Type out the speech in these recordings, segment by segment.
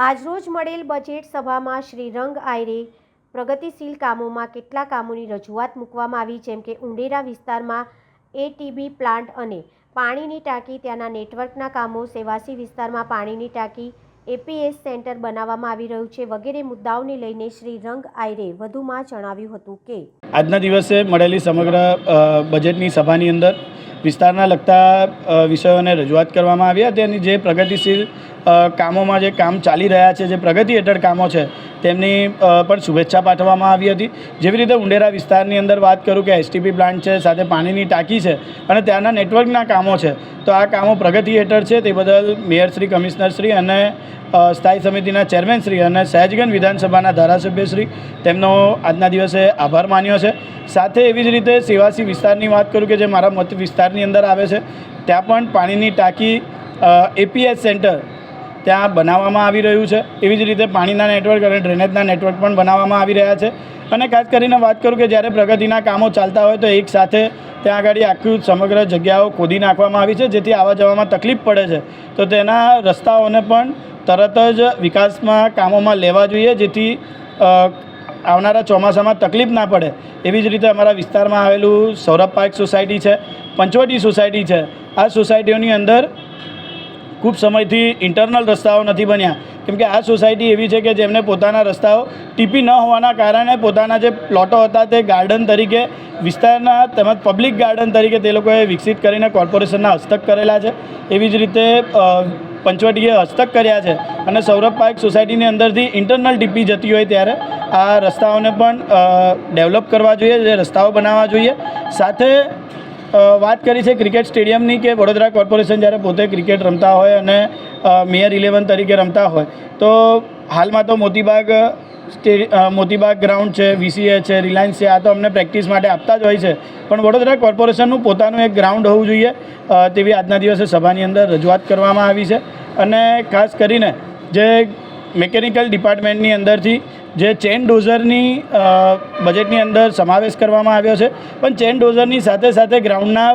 આજરોજ મળેલ બજેટ સભામાં શ્રી રંગ આયરે પ્રગતિશીલ કામોમાં કેટલા કામોની રજૂઆત મૂકવામાં આવી, જેમ કે ઉંડેરા વિસ્તારમાં એટીબી પ્લાન્ટ અને પાણીની ટાંકી, ત્યાંના નેટવર્કના કામો, સેવાસી વિસ્તારમાં પાણીની ટાંકી એપીએસ સેન્ટર બનાવવામાં આવી રહ્યું છે વગેરે મુદ્દાઓને લઈને શ્રી રંગ આયરે વધુમાં જણાવ્યું હતું કે આજના દિવસે મળેલી સમગ્ર બજેટની સભાની અંદર વિસ્તારના લગતા વિષયોને રજૂઆત કરવામાં આવ્યા તેની જે પ્રગતિશીલ કામોમાં જે કામ ચાલી રહ્યા છે, જે પ્રગતિ હેઠળ કામો છે, તેમની પણ શુભેચ્છા પાઠવવામાં આવી હતી. જેવી રીતે ઉંડેરા વિસ્તારની અંદર વાત કરું કે એસટીપી પ્લાન્ટ છે, સાથે પાણીની ટાંકી છે અને ત્યાંના નેટવર્કના કામો છે, તો આ કામો પ્રગતિ હેઠળ છે. તે બદલ મેયરશ્રી કમિશનરશ્રી અને સ્થાયી સમિતિના ચેરમેનશ્રી અને સહેજગંજ વિધાનસભાના ધારાસભ્યશ્રી તેમનો આજના દિવસે આભાર માન્યો છે. સાથે એવી જ રીતે સેવાસી વિસ્તારની વાત કરું કે જે મારા મત વિસ્તારની અંદર આવે છે, ત્યાં પણ પાણીની ટાંકી એપીએસ સેન્ટર ત્યાં બનાવવામાં આવી રહ્યું છે. એવી જ રીતે પાણીના નેટવર્ક અને ડ્રેનેજના નેટવર્ક પણ બનાવવામાં આવી રહ્યા છે. અને ખાસ કરીને વાત કરું કે જ્યારે પ્રગતિના કામો ચાલતા હોય તો એક સાથે ત્યાં આગળ આખું સમગ્ર જગ્યાઓ ખોદી નાખવામાં આવી છે, જેથી આવવા જવામાં તકલીફ પડે છે. તો તેના રસ્તાઓને પણ તરત જ વિકાસમાં કામોમાં લેવા જોઈએ, જેથી આવનારા ચોમાસામાં તકલીફ ના પડે. એવી જ રીતે અમારા વિસ્તારમાં આવેલું સૌરભ પાર્ક સોસાયટી છે, પંચવટી સોસાયટી છે. આ સોસાયટીઓની અંદર ખૂબ સમયથી ઇન્ટરનલ રસ્તાઓ નથી બન્યા. કેમકે આ સોસાયટી એવી છે કે જેમને પોતાના રસ્તાઓ ટીપી ન હોવાના કારણે પોતાના જે પ્લોટો હતા તે ગાર્ડન તરીકે, વિસ્તારના તેમજ પબ્લિક ગાર્ડન તરીકે તે લોકોએ વિકસિત કરીને કોર્પોરેશનના હસ્તક કરેલા છે. એવી જ રીતે પંચવટીએ હસ્તક કર્યા છે. અને સૌરભ પાર્ક સોસાયટીની અંદરથી ઇન્ટરનલ ટીપી જતી હોય ત્યારે આ રસ્તાઓને પણ ડેવલપ કરવા જોઈએ, જે રસ્તાઓ બનાવવા જોઈએ. સાથે વાત કરી છે ક્રિકેટ સ્ટેડિયમની કે વડોદરા કોર્પોરેશન જ્યારે પોતે ક્રિકેટ રમતા હોય અને મેયર ઇલેવન તરીકે રમતા હોય. તો હાલમાં તો મોતીબાગ મોતીબાગ ગ્રાઉન્ડ છે, વીસીએ છે, રિલાયન્સ છે, આ તો અમને પ્રેક્ટિસ માટે આપતા જ હોય છે. પણ વડોદરા કોર્પોરેશનનું પોતાનું એક ગ્રાઉન્ડ હોવું જોઈએ. તેવી આજના દિવસે સભાની અંદર રજૂઆત કરવામાં આવી છે. અને ખાસ કરીને જે મિકેનિકલ ડિપાર્ટમેન્ટની અંદરથી જે ચેન ડોઝરની બજેટની અંદર સમાવેશ કરવામાં આવ્યો છે. પણ ચેન ડોઝરની સાથે સાથે ગ્રાઉન્ડના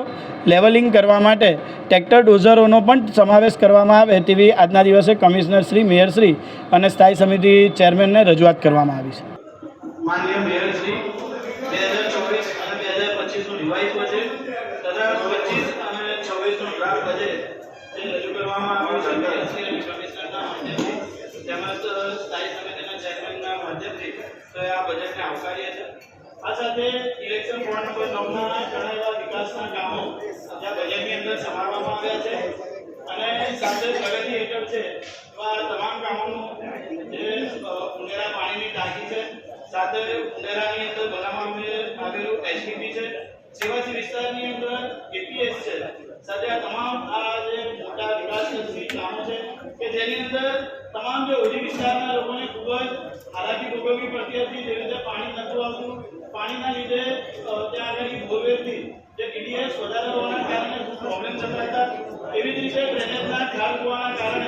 લેવલિંગ કરવા માટે ટ્રેક્ટર ડોઝરોનો પણ સમાવેશ કરવામાં આવે તેવી આજના દિવસે કમિશનર શ્રી, મેયર શ્રી અને સ્થાયી સમિતિ ચેરમેનને રજૂઆત કરવામાં આવી છે માનનીય મેયરશ્રી બે હજાર ચોવીસ અને બે હજાર પચીસનું રિવાઇઝ બજેટ તથા પચીસ અને છવ્વીસનું ડ્રાફ્ટ બજેટ જે રજૂ કરવામાં આવ્યું છે મેયરશ્રી અને કમિશનરના માધ્યમથી તેમજ સ્થાયી સમિતિના ચેરમેનના માધ્યમથી તો એ આ આ સાથે ઘણા એવા વિકાસના કામો જ્યાં બજેટની અંદર સમાવવામાં આવ્યા છે. અને સાથે પ્રગતિ હેઠળ છે તમામ કામોનું જે અ, પાણીની ટાંકી છે સાથે ઉંડેરાની અંદર બનાવવામાં આવેલું એસટીપી છે. સેવાસી વિસ્તારની અંદર એપીએસ છે. સાથે આ તમામ આ જે મોટા વિકાસલક્ષી કામો છે કે જેની અંદર તમામ જે ઓછી વિસ્તારના લોકોને ખૂબ જ હાલાકી ભોગવવી પડતી હતી જેવી રીતે પાણી નતું આવતું. પાણીના લીધે ત્યાં આગળ બોરવેલથી જે ટીડીએસ વધારે હોવાના કારણે પ્રોબ્લેમ થતા હતા એવી જ રીતે ડ્રેનેજના ખાર હોવાના કારણે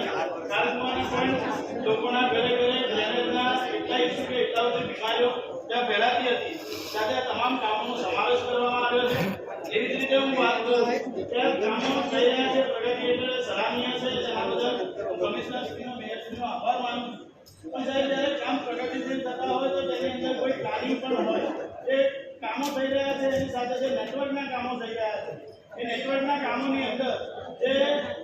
ખાર હોવાના પણ લોકોના ઘરે ઘરે ડ્રેનેજના એટલા ઇસ્યુ કે એટલા બધી બીમારીઓ ત્યાં ફેલાતી હતી. સાથે તમામ કામોનો સમાવેશ કરવામાં આવ્યો છે. એવી જ રીતે હું વાત કરું, ત્યાં કામો થઈ રહ્યા છે, પ્રગતિ એટલે સરાહનીય છે. જેના બદલ કમિશનર શ્રીનો મેયર શ્રીનો આભાર માનું પણ સાહેબ જ્યારે થતા હોય તો તેની અંદર કોઈ તાલીમ પણ હોય. એ કામો થઈ રહ્યા છે, એની સાથે જે નેટવર્કના કામો થઈ રહ્યા છે. એ નેટવર્કના કામોની અંદર જે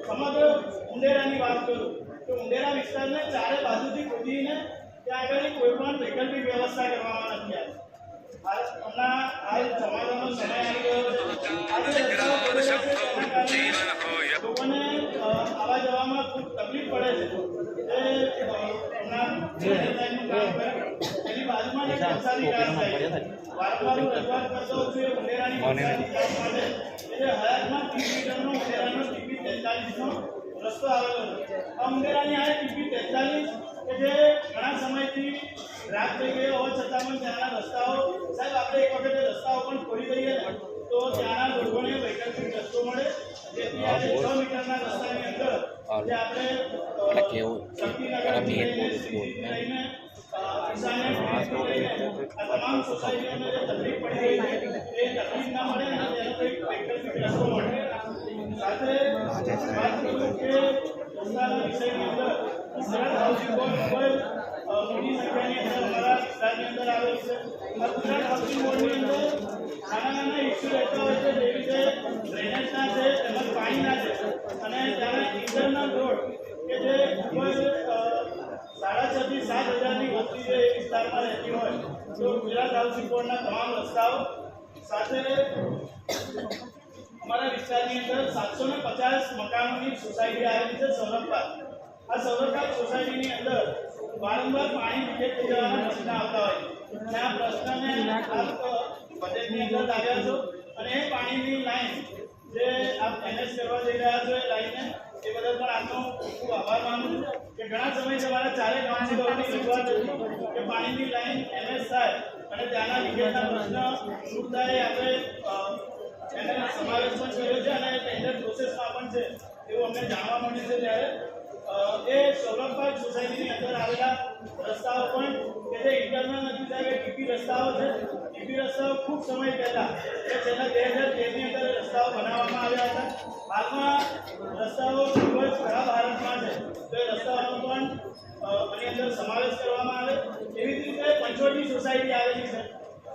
સમગ્ર ઉંડેરાની વાત કરું, તો ઉંડેરા વિસ્તારને ચારે બાજુથી ખોદીને ત્યાં આગળ કોઈ પણ વૈકલ્પિક વ્યવસ્થા કરવામાં નથી આવી. હમણાં હાલ ચોમાસાનો સમય આવી ગયો લોકોને આવા જવામાં ખૂબ તકલીફ પડે છે. હમણાં એની બાજુમાં જ રજૂઆત કરતો છું એ ઉંડેરાની નવસારી ગામ માટે કે હયાતમાં રસ્તો આવેલો આ ઉંડેરાની આ ટીપી તેતાલીસ કે જે ઘણા સમયથી રાત થઈ ગયો હોવા છતાં પણ ત્યાંના રસ્તાઓ સાહેબ આપણે એક વખતે રસ્તાઓ પણ ખોલી દઈએ તો ત્યાંના લોકોને વૈકલ્પિક રસ્તો મળે જેથી આજે છ રસ્તાની અંદર જે આપણે શક્તિનગર શક્તિનગરથી ડ્રેનેજના છે તેમજ પાણીના છે અને ત્યારે ઇન્ટરનલ રોડ કે જે ખૂબ જ સાડા છ સાત હજારની વસ્તી જે એ વિસ્તારમાં રહેતી હોય. તો ગુજરાત હાઉસિંગ બોર્ડના તમામ રસ્તાઓ સાથે અમારા વિસ્તારની અંદર સાતસો ને પચાસ મકાનોની સોસાયટી આવેલી છે સૌરભપાલ આ સૌરભપાલ સોસાયટીની અંદર વારંવાર પાણી લીકેજ થઈ જવાના પ્રશ્ન આવતા હોય આ પ્રશ્નને બજેટની અંદર લાવ્યા છો. અને એ પાણીની લાઈન જે આપ મેનેજ કરવા જઈ રહ્યા છો એ લાઈનને એ બદલ પણ આપનો ખૂબ આભાર માનું છું કે ઘણા સમયથી અમારા ચારે કાઉન્સિલરોની રજૂઆત હતી કે પાણીની લાઈન એમએસ થાય અને ત્યાંના વિગતના પ્રશ્ન થાય, આપણે એને સમાવેશ પણ કર્યો છે અને ટેન્ડર પ્રોસેસમાં પણ છે, એવું અમને જાણવા મળ્યું છે ત્યારે. એ સૌરભભાઈ સોસાયટીની અંદર આવેલા રસ્તાઓ પણ કે જે ઇન્ટરનલ નથી સાહેબ, એ ટીપી રસ્તાઓ છે. ટીપી રસ્તાઓ ખૂબ સમય પહેલા કે છેલ્લા બે હજાર તેરની અંદર રસ્તાઓ બનાવવામાં આવ્યા હતા. હાલમાં રસ્તાઓ ખૂબ જ ખરાબ હાલતમાં છે તો એ રસ્તાઓનો પણ અ, આની અંદર સમાવેશ કરવામાં આવે એવી જ રીતે પંચવટી સોસાયટી આવેલી છે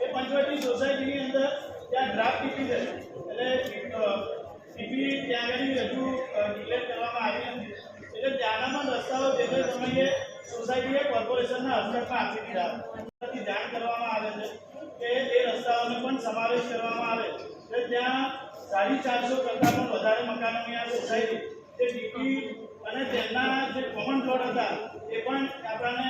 એ પંચવટી સોસાયટીની અંદર ત્યાં ડ્રાફ્ટ ટીપી છે એટલે ટીપી ત્યાં આગળ રજૂ ડિક્લેર કરવામાં આવી નથી એટલે ત્યાંનામાં રસ્તાઓ જે તે સમયે સોસાયટીએ કોર્પોરેશનના હસ્તકમાં આપી દીધા જાણ કરવામાં આવે છે કે એ રસ્તાઓનો પણ સમાવેશ કરવામાં આવે એટલે ત્યાં સાડી ચારસો કરતાં પણ વધારે મકાનોની આ સોસાયટી તે ડીપી અને જે કોમન પ્લોટ હતા, એ પણ આપણને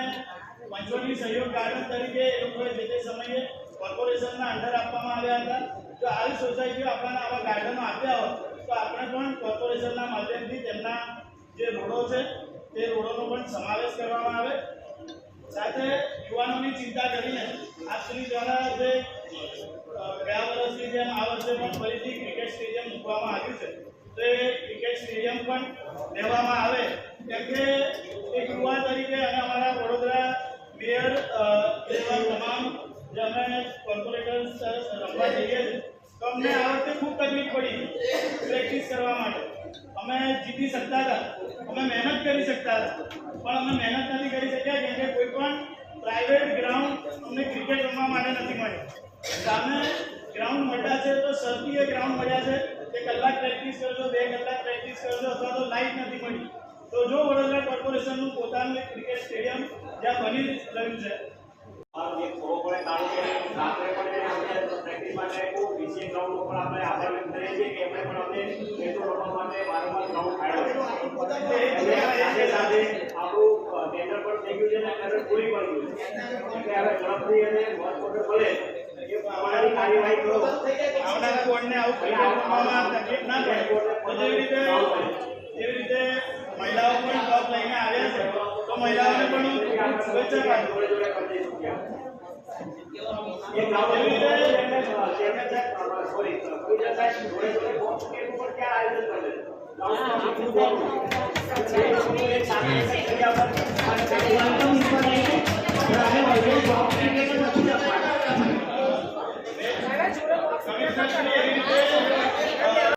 પંચવટી સહયોગ ગાર્ડન તરીકે એ લોકોએ જે તે સમયે કોર્પોરેશનના અંડર આપવામાં આવ્યા હતા. જો આવી સોસાયટીઓ આપણને આવા ગાર્ડનો આપ્યા હોત, તો આપણે પણ કોર્પોરેશનના માધ્યમથી તેમના જે રોડો છે, તે રોડોનો પણ સમાવેશ કરવામાં આવે. સાથે યુવાનોની ચિંતા કરીને આપશ્રી દ્વારા જે ગયા વર્ષની જેમ આ વર્ષે પણ ફરીથી ક્રિકેટ સ્ટેડિયમ મૂકવામાં આવ્યું છે. તો એ ક્રિકેટ સ્ટેડિયમ પણ લેવામાં આવે. કેમ કે એક યુવા તરીકે અને અમારા વડોદરા મેયર અ, એવા તમામ જે અમે કોર્પોરેટર્સ રમવા જઈએ છીએ તો અમને આ વખતે ખૂબ તકલીફ પડી પ્રેક્ટિસ કરવા માટે અમે જીતી શકતા હતા અમે મહેનત કરી શકતા હતા પણ અમે મહેનત નથી કરી શક્યા કેમ કે કોઈ પણ પ્રાઇવેટ ગ્રાઉન્ડ અમને ક્રિકેટ રમવા માટે નથી મળ્યું સામે ગ્રાઉન્ડ મળ્યા છે તો શરતીય ગ્રાઉન્ડ મળ્યા છે કે કલાક પ્રેક્ટિસ કરજો બે કલાક પ્રેક્ટિસ કરજો અથવા તો લાઇટ નથી મળી તો જો વડોદરા કોર્પોરેશનનું પોતાનું એક ક્રિકેટ સ્ટેડિયમ જ્યાં બની રહ્યું છે. આવનારા બોર્ડને આવું તકલીફ ના થાય એવી રીતે જેવી રીતે મહિલાઓ પણ કપ લઈને આવ્યા છે તો મહિલાઓને પણ હું ખૂબ શુભેચ્છા પાઠવું જોડે જોડે